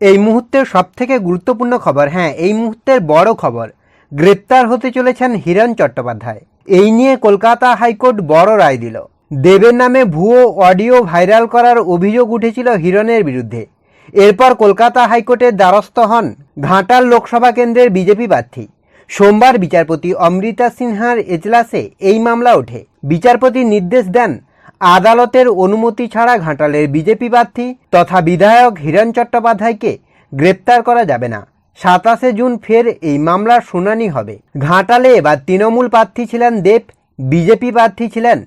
এই মুহূর্তের সবথেকে গুরুত্বপূর্ণ খবর হ্যাঁ এই মুহূর্তের বড় খবর, গ্রেপ্তার হতে চলেছেন হিরণ চট্টোপাধ্যায়। এই নিয়ে কলকাতা হাইকোর্ট বড় রায় দিল। দেবের নামে ভুয়ো অডিও ভাইরাল করার অভিযোগ উঠেছিল হিরণের বিরুদ্ধে। এরপর কলকাতা হাইকোর্টের দ্বারস্থ হন ঘাটাল লোকসভা কেন্দ্রের বিজেপি প্রার্থী। সোমবার বিচারপতি অমৃতা সিনহার এজলাসে এই মামলা ওঠে। বিচারপতি নির্দেশ দেন আদালতের অনুমতি ছাড়া ঘাটালের বিজেপি প্রার্থী তথা বিধায়ক হিরণ চট্টোপাধ্যায়কে গ্রেপ্তার করা যাবে না। সাতাশে জুন ফের এই মামলার শুনানি হবে। ঘাটালে এবার তৃণমূল প্রার্থী ছিলেন দেব, বিজেপি প্রার্থী ছিলেন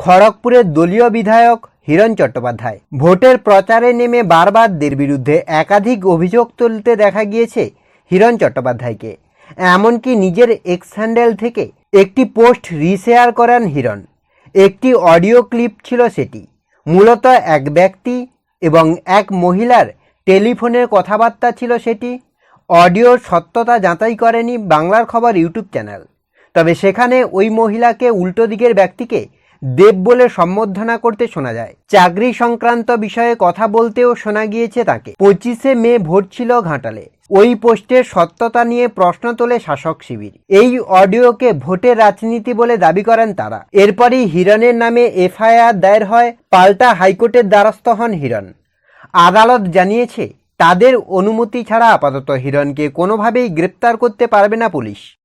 খড়গপুরের দলীয় বিধায়ক হিরণ চট্টোপাধ্যায়। ভোটের প্রচারে নেমে বারবার দের বিরুদ্ধে একাধিক অভিযোগ তুলতে দেখা গিয়েছে হিরণ চট্টোপাধ্যায়কে। এমনকি নিজের এক্স হ্যান্ডেল থেকে একটি পোস্ট রিশেয়ার করেন হিরণ। একটি অডিও ক্লিপ ছিল সেটি। মূলত এক ব্যক্তি এবং এক মহিলার টেলিফোনের কথাবার্তা ছিল সেটি। অডিওর সত্যতা যাচাই করেনি বাংলার খবর ইউটিউব চ্যানেল। তবে সেখানে ওই মহিলাকে উল্টো দিকের ব্যক্তিকে দেব বলে সম্বোধনা করতে শোনা যায়। চাকরি সংক্রান্ত বিষয়ে কথা বলতেও শোনা গিয়েছে তাকে। পঁচিশে মে ভোট ছিল ঘাটালে। ওই পোস্টের সত্যতা নিয়ে প্রশ্ন তোলে শাসক শিবির। এই অডিওকে ভোটের রাজনীতি বলে দাবি করেন তারা। এরপরই হিরণের নামে এফআইআর দায়ের হয় পাল্টা হাইকোর্টের দ্বারস্থ হন হিরণ। আদালত জানিয়েছে, তাদের অনুমতি ছাড়া আপাতত হিরণকে কোনোভাবেই গ্রেপ্তার করতে পারবে না পুলিশ।